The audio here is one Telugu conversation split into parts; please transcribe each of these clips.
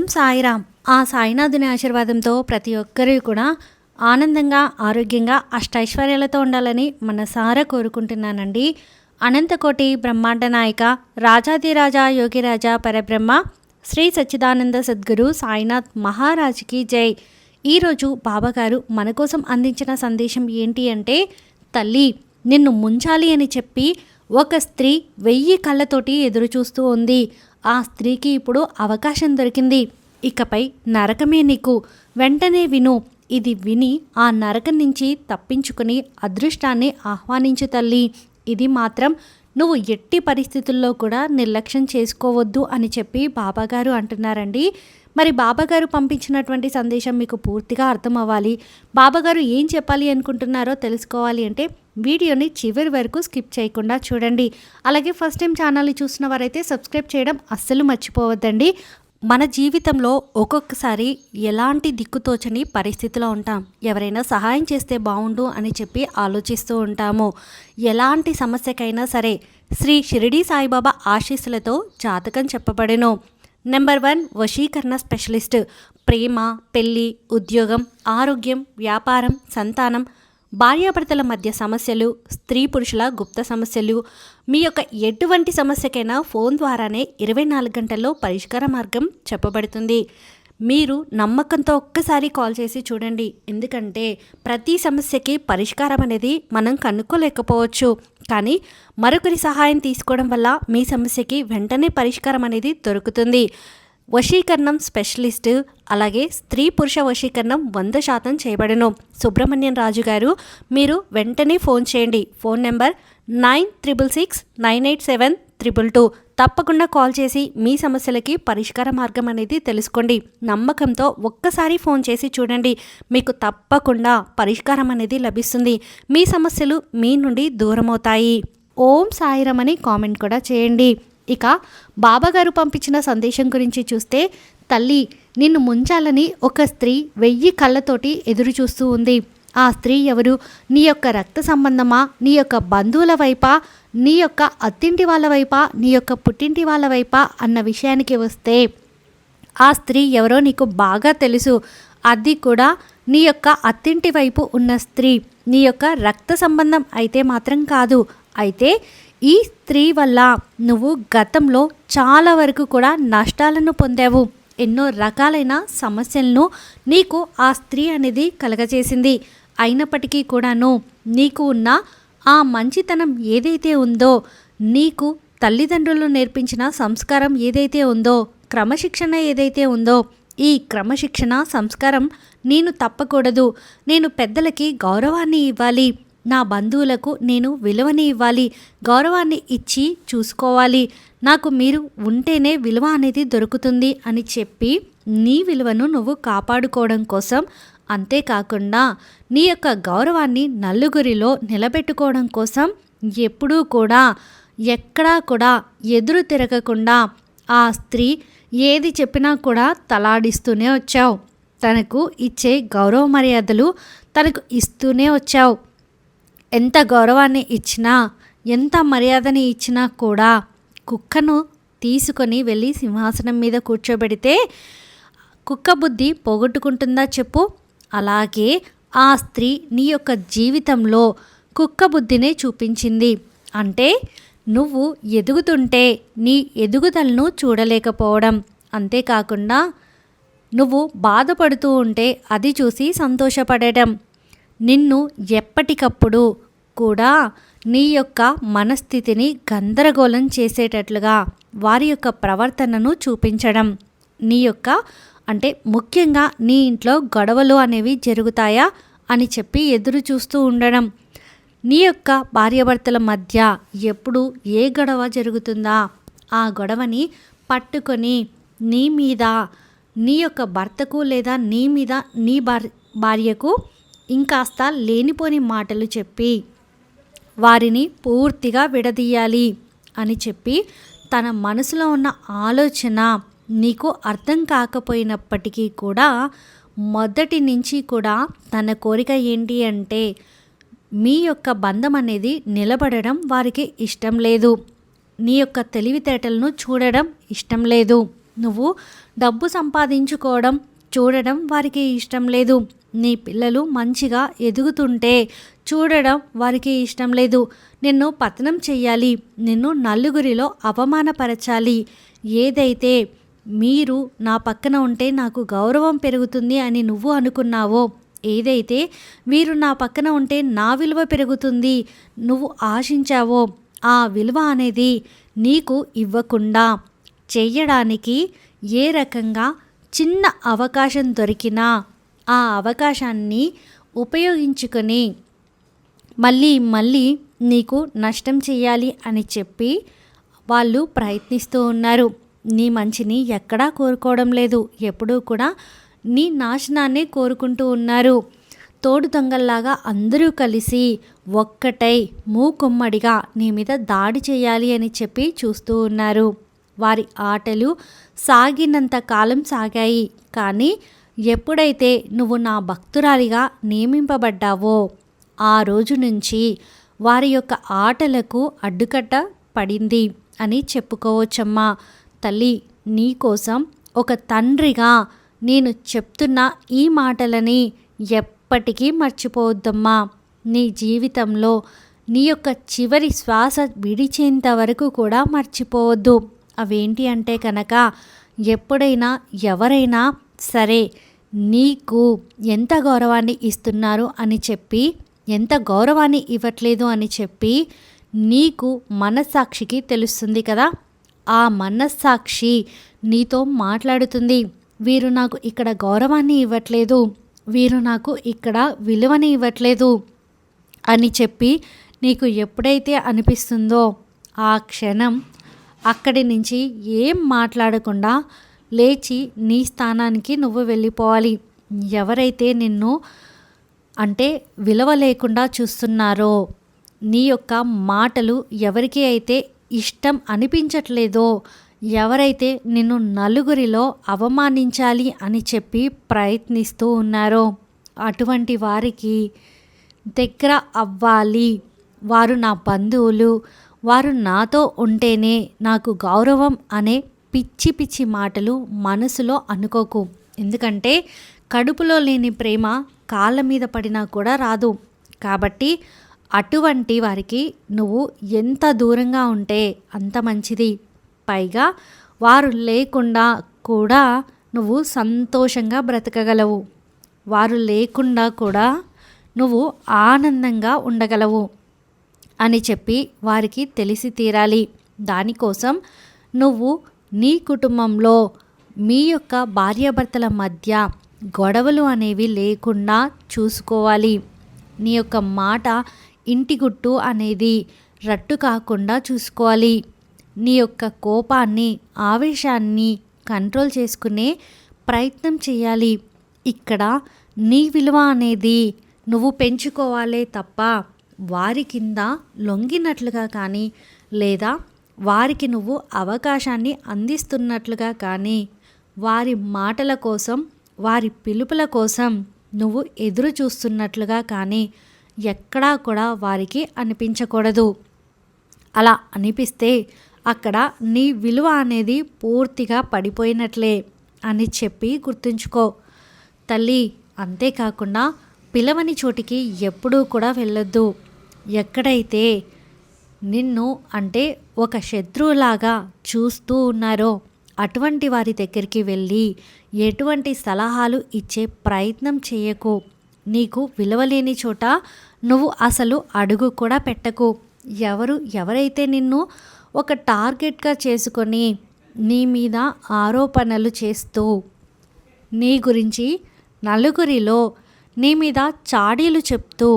ఓం సాయిరామ్. ఆ సాయినాథుని ఆశీర్వాదంతో ప్రతి ఒక్కరూ కూడా ఆనందంగా ఆరోగ్యంగా అష్టైశ్వర్యాలతో ఉండాలని మనసారా కోరుకుంటున్నానండి. అనంతకోటి బ్రహ్మాండ నాయక రాజాదిరాజా యోగిరాజా పరబ్రహ్మ శ్రీ సచ్చిదానంద సద్గురు సాయినాథ్ మహారాజ్కి జై. ఈరోజు బాబాగారు మన కోసం అందించిన సందేశం ఏంటి అంటే తల్లి నిన్ను ముంచాలి అని చెప్పి ఒక స్త్రీ వెయ్యి కళ్ళతోటి ఎదురు చూస్తూ ఉంది. ఆ స్త్రీకి ఇప్పుడు అవకాశం దొరికింది. ఇకపై నరకమే నీకు. వెంటనే విను. ఇది విని ఆ నరకం నుంచి తప్పించుకుని అదృష్టాన్ని ఆహ్వానించు తల్లి. ఇది మాత్రం నువ్వు ఎట్టి పరిస్థితుల్లో కూడా నిర్లక్ష్యం చేసుకోవద్దు అని చెప్పి బాబాగారు అంటున్నారండి. మరి బాబాగారు పంపించినటువంటి సందేశం మీకు పూర్తిగా అర్థం అవ్వాలి బాబాగారు ఏం చెప్పాలి అనుకుంటున్నారో తెలుసుకోవాలి అంటే వీడియోని చివరి వరకు స్కిప్ చేయకుండా చూడండి. అలాగే ఫస్ట్ టైం ఛానల్ని చూసిన వారైతే సబ్స్క్రైబ్ చేయడం అస్సలు మర్చిపోవద్దండి. మన జీవితంలో ఒక్కొక్కసారి ఎలాంటి దిక్కుతోచని పరిస్థితిలో ఉంటాం? ఎవరైనా సహాయం చేస్తే బాగుండు అని చెప్పి ఆలోచిస్తూ ఉంటాము. ఎలాంటి సమస్యకైనా సరే శ్రీ షిరిడి సాయిబాబా ఆశీస్సులతో జాతకం చెప్పబడెను. నెంబర్ వన్ వశీకరణ స్పెషలిస్ట్ ప్రేమ పెళ్ళి ఉద్యోగం ఆరోగ్యం వ్యాపారం సంతానం భార్యాభర్తల మధ్య సమస్యలు స్త్రీ పురుషుల గుప్త సమస్యలు. మీ యొక్క ఎటువంటి సమస్యకైనా ఫోన్ ద్వారానే ఇరవై నాలుగు గంటల్లో పరిష్కార మార్గం చెప్పబడుతుంది. మీరు నమ్మకంతో ఒక్కసారి కాల్ చేసి చూడండి. ఎందుకంటే ప్రతి సమస్యకి పరిష్కారం అనేది మనం కనుక్కోలేకపోవచ్చు. కానీ మరొకరి సహాయం తీసుకోవడం వల్ల మీ సమస్యకి వెంటనే పరిష్కారం అనేది దొరుకుతుంది. వశీకరణం స్పెషలిస్ట్ అలాగే స్త్రీ పురుష వశీకరణం వంద శాతం చేయబడను. సుబ్రహ్మణ్యం రాజు గారు మీరు వెంటనే ఫోన్ చేయండి. Phone number nine triple six nine eight seven triple two. తప్పకుండా కాల్ చేసి మీ సమస్యలకి పరిష్కార మార్గం అనేది తెలుసుకోండి. నమ్మకంతో ఒక్కసారి ఫోన్ చేసి చూడండి. మీకు తప్పకుండా పరిష్కారం అనేది లభిస్తుంది. మీ సమస్యలు మీ నుండి దూరమవుతాయి. ఓం సాయిరమని కామెంట్ కూడా చేయండి. ఇక బాబాగారు పంపించిన సందేశం గురించి చూస్తే తల్లి నిన్ను ముంచాలని ఒక స్త్రీ వెయ్యి కళ్ళతోటి ఎదురు చూస్తూ ఉంది. ఆ స్త్రీ ఎవరు? నీ యొక్క రక్త సంబంధమా? నీ యొక్క బంధువుల వైపా? నీ యొక్క అత్తింటి వాళ్ళ వైపా నీ యొక్క పుట్టింటి వాళ్ళ వైపా అన్న విషయానికి వస్తే ఆ స్త్రీ ఎవరో నీకు బాగా తెలుసు. అది కూడా నీ యొక్క అత్తింటి వైపు ఉన్న స్త్రీ. నీ యొక్క రక్త సంబంధం అయితే మాత్రం కాదు. అయితే ఈ స్త్రీ వల్ల నువ్వు గతంలో చాలా వరకు కూడా నష్టాలను పొందావు. ఎన్నో రకాలైన సమస్యలను నీకు ఆ స్త్రీ అనేది కలగజేసింది. అయినప్పటికీ కూడాను నీకు ఉన్న ఆ మంచితనం ఏదైతే ఉందో నీకు తల్లిదండ్రులు నేర్పించిన సంస్కారం ఏదైతే ఉందో క్రమశిక్షణ ఏదైతే ఉందో ఈ క్రమశిక్షణ సంస్కారం నేను తప్పకూడదు. నేను పెద్దలకి గౌరవాన్ని ఇవ్వాలి. నా బంధువులకు నేను విలువని ఇవ్వాలి. గౌరవాన్ని ఇచ్చి చూసుకోవాలి. నాకు మీరు ఉంటేనే విలువ అనేది దొరుకుతుంది అని చెప్పి నీ విలువను నువ్వు కాపాడుకోవడం కోసం అంతేకాకుండా నీ యొక్క గౌరవాన్ని నలుగురిలో నిలబెట్టుకోవడం కోసం ఎప్పుడూ కూడా ఎక్కడా కూడా ఎదురు తిరగకుండా ఆ స్త్రీ ఏది చెప్పినా కూడా తలాడిస్తూనే వచ్చావు. తనకు ఇచ్చే గౌరవ మర్యాదలు తనకు ఇస్తూనే వచ్చావు. ఎంత గౌరవాన్ని ఇచ్చినా ఎంత మర్యాదని ఇచ్చినా కూడా కుక్కను తీసుకొని వెళ్ళి సింహాసనం మీద కూర్చోబెడితే కుక్క బుద్ధి పోగొట్టుకుంటుందా చెప్పు. అలాగే ఆ స్త్రీ నీ యొక్క జీవితంలో కుక్క బుద్ధినే చూపించింది. అంటే నువ్వు ఎదుగుతుంటే నీ ఎదుగుదలను చూడలేకపోవడం. అంతేకాకుండా నువ్వు బాధపడుతూ ఉంటే అది చూసి సంతోషపడటం నిన్ను ఎప్పటికప్పుడు కూడా నీ యొక్క మనస్థితిని గందరగోళం చేసేటట్లుగా వారి యొక్క ప్రవర్తనను చూపించడం. నీ యొక్క అంటే ముఖ్యంగా నీ ఇంట్లో గొడవలు అనేవి జరుగుతాయా అని చెప్పి ఎదురు చూస్తూ ఉండడం. నీ యొక్క భార్యాభర్తల మధ్య ఎప్పుడు ఏ గొడవ జరుగుతుందా? ఆ గొడవని పట్టుకొని నీ మీద నీ యొక్క భర్తకు లేదా నీ మీద నీ భార్యకు ఇంకాస్త లేనిపోని మాటలు చెప్పి వారిని పూర్తిగా విడదీయాలి అని చెప్పి తన మనసులో ఉన్న ఆలోచన నీకు అర్థం కాకపోయినప్పటికీ కూడా మొదటి నుంచి కూడా తన కోరిక ఏంటి అంటే మీ యొక్క బంధం అనేది నిలబడడం వారికి ఇష్టం లేదు. నీ యొక్క తెలివితేటలను చూడడం ఇష్టం లేదు. నువ్వు డబ్బు సంపాదించుకోవడం చూడడం వారికి ఇష్టం లేదు. నీ పిల్లలు మంచిగా ఎదుగుతుంటే చూడడం వారికి ఇష్టం లేదు. నిన్ను పతనం చేయాలి నిన్ను నలుగురిలో అవమానపరచాలి. ఏదైతే మీరు నా పక్కన ఉంటే నాకు గౌరవం పెరుగుతుంది అని నువ్వు అనుకున్నావో. ఏదైతే మీరు నా పక్కన ఉంటే నా విలువ పెరుగుతుంది నువ్వు ఆశించావో ఆ విలువ అనేది నీకు ఇవ్వకుండా చెయ్యడానికి ఏ రకంగా చిన్న అవకాశం దొరికినా ఆ అవకాశాన్ని ఉపయోగించుకొని మళ్ళీ మళ్ళీ నీకు నష్టం చేయాలి అని చెప్పి వాళ్ళు ప్రయత్నిస్తూ ఉన్నారు. నీ మంచిని ఎక్కడా కోరుకోవడం లేదు. ఎప్పుడూ కూడా నీ నాశనాన్నే కోరుకుంటూ ఉన్నారు. తోడు దొంగల్లాగా అందరూ కలిసి ఒక్కటై మూకుమ్మడిగా నీ మీద దాడి చేయాలి అని చెప్పి చూస్తూ ఉన్నారు. వారి ఆటలు సాగినంత కాలం సాగాయి. కానీ ఎప్పుడైతే నువ్వు నా భక్తురాలిగా నియమింపబడ్డావో ఆ రోజు నుంచి వారి యొక్క ఆటలకు అడ్డుకట్ట పడింది అని చెప్పుకోవచ్చమ్మా. తల్లి నీకోసం ఒక తండ్రిగా నేను చెప్తున్న ఈ మాటలని ఎప్పటికీ మర్చిపోవద్దమ్మా. నీ జీవితంలో నీ యొక్క చివరి శ్వాస విడిచేంత వరకు కూడా మర్చిపోవద్దు. అవేంటి అంటే కనుక ఎప్పుడైనా ఎవరైనా సరే నీకు ఎంత గౌరవాన్ని ఇస్తున్నారు అని చెప్పి ఎంత గౌరవాన్ని ఇవ్వట్లేదు అని చెప్పి నీకు మనస్సాక్షికి తెలుస్తుంది కదా. ఆ మనస్సాక్షి నీతో మాట్లాడుతుంది. వీరు నాకు ఇక్కడ గౌరవాన్ని ఇవ్వట్లేదు. వీరు నాకు ఇక్కడ విలువని ఇవ్వట్లేదు అని చెప్పి నీకు ఎప్పుడైతే అనిపిస్తుందో ఆ క్షణం అక్కడి నుంచి ఏం మాట్లాడకుండా లేచి నీ స్థానానికి నువ్వు వెళ్ళిపోవాలి. ఎవరైతే నిన్ను అంటే విలువ లేకుండా చూస్తున్నారో నీ యొక్క మాటలు ఎవరికి అయితే ఇష్టం అనిపించట్లేదో ఎవరైతే నిన్ను నలుగురిలో అవమానించాలి అని చెప్పి ప్రయత్నిస్తూ ఉన్నారో అటువంటి వారికి దగ్గర అవ్వాలి. వారు నా బంధువులు వారు నాతో ఉంటేనే నాకు గౌరవం అనే పిచ్చి పిచ్చి మాటలు మనసులో అనుకోకు. ఎందుకంటే కడుపులో లేని ప్రేమ కాళ్ళ మీద పడినా కూడా రాదు. కాబట్టి అటువంటి వారికి నువ్వు ఎంత దూరంగా ఉంటే అంత మంచిది. పైగా వారు లేకుండా కూడా నువ్వు సంతోషంగా బ్రతకగలవు. వారు లేకుండా కూడా నువ్వు ఆనందంగా ఉండగలవు అని చెప్పి వారికి తెలిసి తీరాలి. దానికోసం నువ్వు నీ కుటుంబంలో మీ యొక్క భార్యాభర్తల మధ్య గొడవలు అనేవి లేకుండా చూసుకోవాలి. నీ యొక్క మాట ఇంటి గుట్టు అనేది రట్టు కాకుండా చూసుకోవాలి. నీ యొక్క కోపాన్ని ఆవేశాన్ని కంట్రోల్ చేసుకునే ప్రయత్నం చేయాలి. ఇక్కడ నీ విలువ అనేది నువ్వు పెంచుకోవాలే తప్ప వారి కింద లొంగినట్లుగా కానీ లేదా వారికి నువ్వు అవకాశాన్ని అందిస్తున్నట్లుగా కానీ వారి మాటల కోసం వారి పిలుపుల కోసం నువ్వు ఎదురు చూస్తున్నట్లుగా కానీ ఎక్కడా కూడా వారికి అనిపించకూడదు. అలా అనిపిస్తే అక్కడ నీ విలువ అనేది పూర్తిగా పడిపోయినట్లే అని చెప్పి గుర్తుంచుకో. తల్లి అంతేకాకుండా పిలవని చోటికి ఎప్పుడూ కూడా వెళ్ళొద్దు. ఎక్కడైతే నిన్ను అంటే ఒక శత్రువులాగా చూస్తూ ఉన్నారో అటువంటి వారి దగ్గరికి వెళ్ళి ఎటువంటి సలహాలు ఇచ్చే ప్రయత్నం చేయకు. నీకు విలువలేని చోట నువ్వు అసలు అడుగు కూడా పెట్టకు. ఎవరు ఎవరైతే నిన్ను ఒక టార్గెట్గా చేసుకొని నీ మీద ఆరోపణలు చేస్తూ నీ గురించి నలుగురిలో నీ మీద చాడీలు చెప్తూ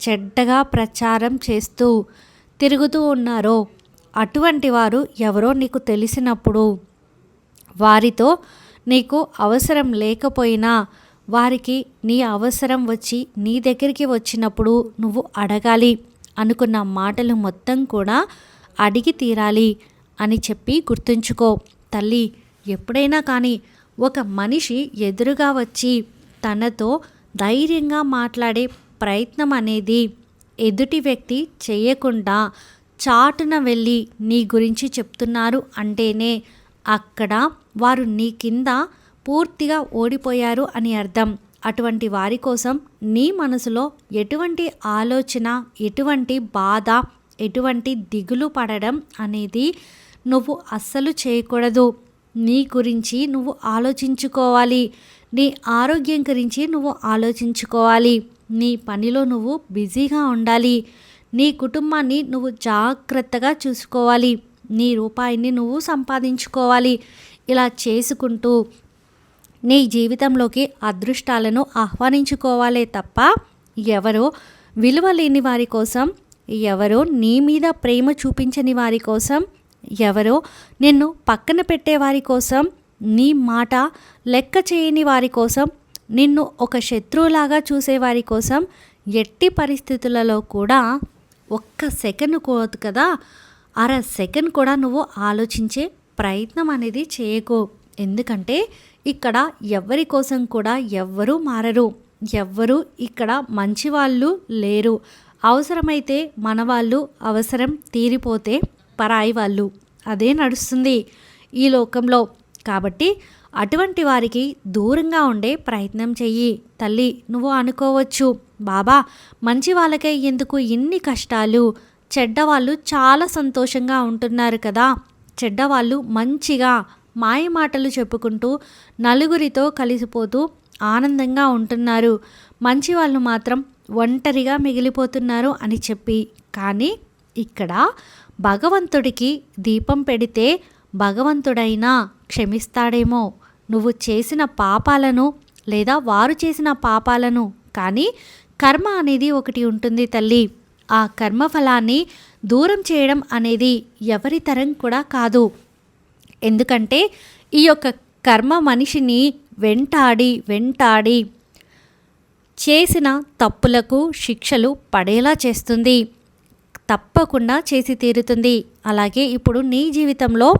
చెడ్డగా ప్రచారం చేస్తూ తిరుగుతూ ఉన్నారో అటువంటి వారు ఎవరో నీకు తెలిసినప్పుడు వారితో నీకు అవసరం లేకపోయినా వారికి నీ అవసరం వచ్చి నీ దగ్గరికి వచ్చినప్పుడు నువ్వు అడగాలి. అనుకున్న మాటలు మొత్తం కూడా అడిగి తీరాలి అని చెప్పి గుర్తుంచుకో. తల్లి ఎప్పుడైనా కానీ ఒక మనిషి ఎదురుగా వచ్చి తనతో ధైర్యంగా మాట్లాడే ప్రయత్నం అనేది ఎదుటి వ్యక్తి చేయకుండా చాటున వెళ్ళి నీ గురించి చెప్తున్నారు అంటేనే అక్కడ వారు నీ కింద పూర్తిగా ఓడిపోయారు అని అర్థం. అటువంటి వారి కోసం నీ మనసులో ఎటువంటి ఆలోచన ఎటువంటి బాధ ఎటువంటి దిగులు పడడం అనేది నువ్వు అస్సలు చేయకూడదు. నీ గురించి నువ్వు ఆలోచించుకోవాలి. నీ ఆరోగ్యం గురించి నువ్వు ఆలోచించుకోవాలి. నీ పనిలో నువ్వు బిజీగా ఉండాలి. నీ కుటుంబాన్ని నువ్వు జాగ్రత్తగా చూసుకోవాలి. నీ రూపాయిని నువ్వు సంపాదించుకోవాలి. ఇలా చేసుకుంటూ నీ జీవితంలోకి అదృష్టాలను ఆహ్వానించుకోవాలే తప్ప ఎవరో విలువ లేని వారి కోసం ఎవరో నీ మీద ప్రేమ చూపించని వారి కోసం ఎవరో నిన్ను పక్కన పెట్టేవారి కోసం నీ మాట లెక్క చేయని వారి కోసం నిన్ను ఒక శత్రువులాగా చూసేవారి కోసం ఎట్టి పరిస్థితులలో కూడా ఒక్క సెకండ్ కోదు కదా. అర సెకండ్ కూడా నువ్వు ఆలోచించే ప్రయత్నం అనేది చేయకు. ఎందుకంటే ఇక్కడ ఎవరి కోసం కూడా ఎవ్వరూ మారరు ఎవ్వరూ ఇక్కడ మంచి వాళ్ళు లేరు. అవసరమైతే మన వాళ్ళు అవసరం తీరిపోతే పరాయి వాళ్ళు. అదే నడుస్తుంది ఈ లోకంలో. కాబట్టి అటువంటి వారికి దూరంగా ఉండే ప్రయత్నం చెయ్యి. తల్లి నువ్వు అనుకోవచ్చు బాబా మంచి వాళ్ళకే ఎందుకు ఇన్ని కష్టాలు? చెడ్డవాళ్ళు చాలా సంతోషంగా ఉంటున్నారు కదా. చెడ్డవాళ్ళు మంచిగా మాయ మాటలు చెప్పుకుంటూ నలుగురితో కలిసిపోతూ ఆనందంగా ఉంటున్నారు. మంచి వాళ్ళు మాత్రం ఒంటరిగా మిగిలిపోతున్నారు అని చెప్పి. కానీ ఇక్కడ భగవంతుడికి దీపం పెడితే భగవంతుడైనా క్షమిస్తాడేమో. నువ్వు చేసిన పాపాలను లేదా వారు చేసిన పాపాలను. కానీ కర్మ అనేది ఒకటి ఉంటుంది తల్లి. ఆ కర్మఫలాన్ని దూరం చేయడం అనేది ఎవరి తరం కూడా కాదు. ఎందుకంటే ఈ యొక్క కర్మ మనిషిని వెంటాడి వెంటాడి చేసిన తప్పులకు శిక్షలు పడేలా చేస్తుంది. తప్పకుండా చేసి తీరుతుంది. అలాగే ఇప్పుడు నీ జీవితంలో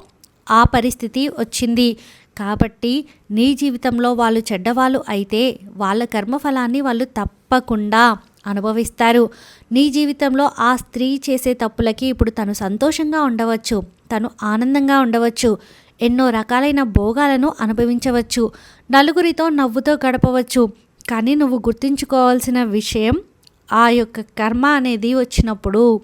ఆ పరిస్థితి వచ్చింది. కాబట్టి నీ జీవితంలో వాళ్ళు చెడ్డవాళ్ళు అయితే వాళ్ళ కర్మఫలాన్ని వాళ్ళు తప్పకుండా అనుభవిస్తారు. నీ జీవితంలో ఆ స్త్రీ చేసే తప్పులకి ఇప్పుడు తను సంతోషంగా ఉండవచ్చు. తను ఆనందంగా ఉండవచ్చు. ఎన్నో రకాలైన భోగాలను అనుభవించవచ్చు. నలుగురితో నవ్వుతో గడపవచ్చు. కానీ నువ్వు గుర్తుంచుకోవాల్సిన విషయం ఆ యొక్క కర్మ అనేది వచ్చినప్పుడు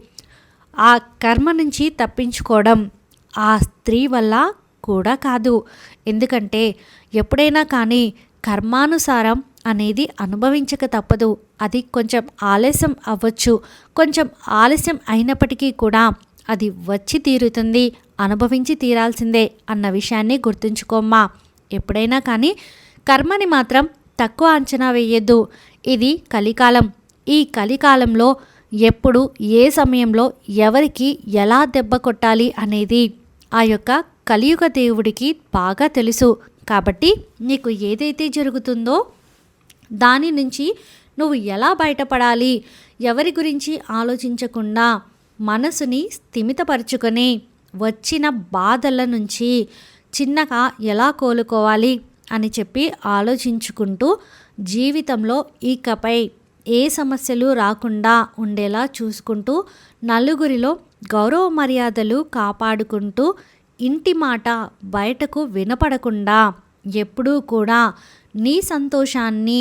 ఆ కర్మ నుంచి తప్పించుకోవడం ఆ స్త్రీ వల్ల కూడా కాదు. ఎందుకంటే ఎప్పుడైనా కానీ కర్మానుసారం అనేది అనుభవించక తప్పదు. అది కొంచెం ఆలస్యం అవ్వచ్చు. కొంచెం ఆలస్యం అయినప్పటికీ కూడా అది వచ్చి తీరుతుంది. అనుభవించి తీరాల్సిందే అన్న విషయాన్ని గుర్తుంచుకోమ్మా. ఎప్పుడైనా కానీ కర్మని మాత్రం తక్కువ అంచనా వేయద్దు. ఇది కలికాలం. ఈ కలికాలంలో ఎప్పుడు ఏ సమయంలో ఎవరికి ఎలా దెబ్బ కొట్టాలి అనేది ఆ యొక్క కలియుగ దేవుడికి బాగా తెలుసు. కాబట్టి నీకు ఏదైతే జరుగుతుందో దాని నుంచి నువ్వు ఎలా బయటపడాలి? ఎవరి గురించి ఆలోచించకుండా మనసుని స్థిమితపరుచుకొని వచ్చిన బాధల నుంచి చిన్నగా ఎలా కోలుకోవాలి అని చెప్పి ఆలోచించుకుంటూ జీవితంలో ఇకపై ఏ సమస్యలు రాకుండా ఉండేలా చూసుకుంటూ నలుగురిలో గౌరవ మర్యాదలు కాపాడుకుంటూ ఇంటి మాట బయటకు వినపడకుండా ఎప్పుడూ కూడా నీ సంతోషాన్ని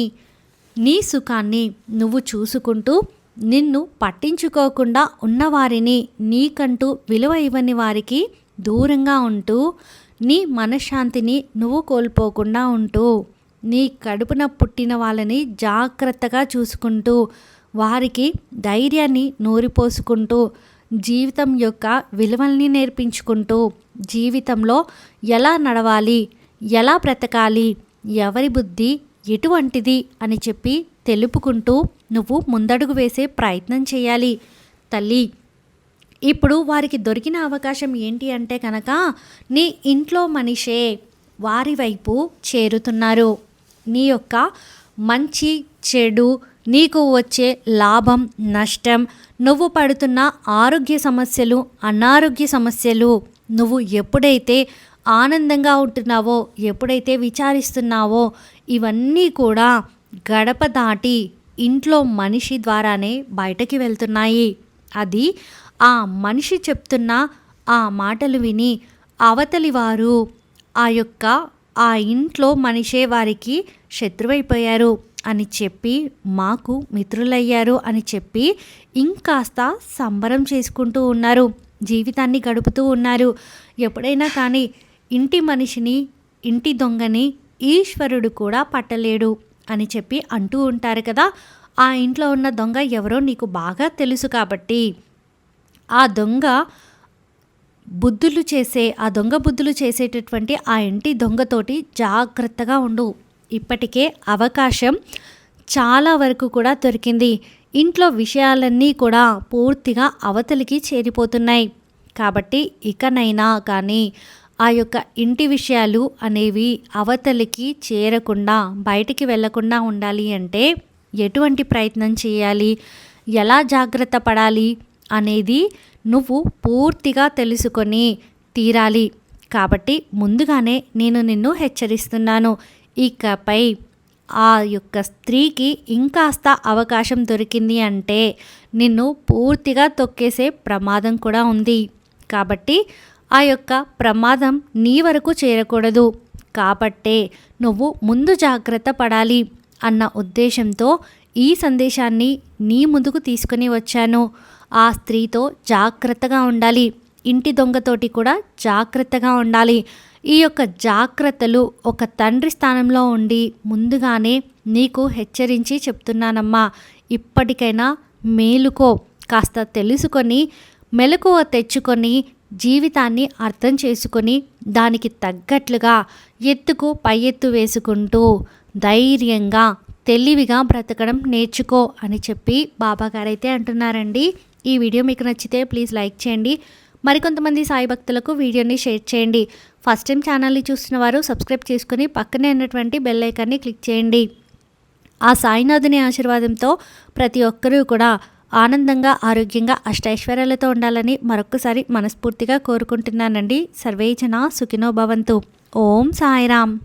నీ సుఖాన్ని నువ్వు చూసుకుంటూ నిన్ను పట్టించుకోకుండా ఉన్నవారిని నీకంటూ విలువ ఇవ్వని వారికి దూరంగా ఉంటూ నీ మనశ్శాంతిని నువ్వు కోల్పోకుండా ఉంటూ నీ కడుపున పుట్టిన వాళ్ళని జాగ్రత్తగా చూసుకుంటూ వారికి ధైర్యాన్ని నూరిపోసుకుంటూ జీవితం యొక్క విలువల్ని నేర్పించుకుంటూ జీవితంలో ఎలా నడవాలి ఎలా బ్రతకాలి ఎవరి బుద్ధి ఎటువంటిది అని చెప్పి తెలుపుకుంటూ నువ్వు ముందడుగు వేసే ప్రయత్నం చేయాలి. తల్లి ఇప్పుడు వారికి దొరికిన అవకాశం ఏంటి అంటే కనుక నీ ఇంట్లో మనిషే వారి వైపు చేరుతున్నారు. నీ యొక్క మంచి చెడు నీకు వచ్చే లాభం నష్టం నువ్వు పడుతున్న ఆరోగ్య సమస్యలు అనారోగ్య సమస్యలు నువ్వు ఎప్పుడైతే ఆనందంగా ఉంటున్నావో ఎప్పుడైతే విచారిస్తున్నావో ఇవన్నీ కూడా గడప దాటి ఇంట్లో మనిషి ద్వారానే బయటకి వెళ్తున్నాయి. అది ఆ మనిషి చెప్తున్న ఆ మాటలు విని అవతలి వారు ఆ యొక్క ఆ ఇంట్లో మనిషే వారికి శత్రువైపోయారు అని చెప్పి మాకు మిత్రులయ్యారు అని చెప్పి ఇంకాస్త సంబరం చేసుకుంటూ ఉన్నారు. జీవితాన్ని గడుపుతూ ఉన్నారు. ఎప్పుడైనా కానీ ఇంటి మనిషిని ఇంటి దొంగని ఈశ్వరుడు కూడా పట్టలేడు అని చెప్పి అంటూ ఉంటారు కదా. ఆ ఇంట్లో ఉన్న దొంగ ఎవరో నీకు బాగా తెలుసు కాబట్టి. ఆ దొంగ బుద్ధులు చేసే ఆ దొంగ బుద్ధులు చేసేటటువంటి ఆ ఇంటి దొంగతోటి జాగ్రత్తగా ఉండు. ఇప్పటికే అవకాశం చాలా వరకు కూడా దొరికింది. ఇంట్లో విషయాలన్నీ కూడా పూర్తిగా అవతలికి చేరిపోతున్నాయి. కాబట్టి ఇకనైనా కానీ ఆ యొక్క ఇంటి విషయాలు అనేవి అవతలికి చేరకుండా బయటికి వెళ్ళకుండా ఉండాలి అంటే ఎటువంటి ప్రయత్నం చేయాలి? ఎలా జాగ్రత్త పడాలి? అనేది నువ్వు పూర్తిగా తెలుసుకొని తీరాలి. కాబట్టి ముందుగానే నేను నిన్ను హెచ్చరిస్తున్నాను. ఇకపై ఆ యొక్క స్త్రీకి ఇంకాస్త అవకాశం దొరికింది అంటే నిన్ను పూర్తిగా తొక్కేసే ప్రమాదం కూడా ఉంది. కాబట్టి ఆ యొక్క ప్రమాదం నీ వరకు చేరకూడదు. కాబట్టే నువ్వు ముందు జాగ్రత్త పడాలి అన్న ఉద్దేశంతో ఈ సందేశాన్ని నీ ముందుకు తీసుకుని వచ్చాను. ఆ స్త్రీతో జాగ్రత్తగా ఉండాలి. ఇంటి దొంగతోటి కూడా జాగ్రత్తగా ఉండాలి. ఈ యొక్క జాగ్రత్తలు ఒక తండ్రి స్థానంలో ఉండి ముందుగానే నీకు హెచ్చరించి చెప్తున్నానమ్మా. ఇప్పటికైనా మేలుకో. కాస్త తెలుసుకొని మెలకువ తెచ్చుకొని జీవితాన్ని అర్థం చేసుకొని దానికి తగ్గట్లుగా ఎత్తుకు పై ఎత్తు వేసుకుంటూ ధైర్యంగా తెలివిగా బ్రతకడం నేర్చుకో అని చెప్పి బాబాగారైతే అంటున్నారండి. ఈ వీడియో మీకు నచ్చితే ప్లీజ్ లైక్ చేయండి. మరికొంతమంది సాయి భక్తులకు వీడియోని షేర్ చేయండి. ఫస్ట్ టైం ఛానల్ని చూస్తున్న వారు సబ్స్క్రైబ్ చేసుకుని పక్కనే ఉన్నటువంటి బెల్ ఐకాన్ని క్లిక్ చేయండి. ఆ సాయినాథుని ఆశీర్వాదంతో ప్రతి ఒక్కరూ కూడా ఆనందంగా ఆరోగ్యంగా అష్టైశ్వర్యాలతో ఉండాలని మరొకసారి మనస్ఫూర్తిగా కోరుకుంటున్నానండి. సర్వేజన సుఖినో భవంతు. ఓం సాయిరామ్.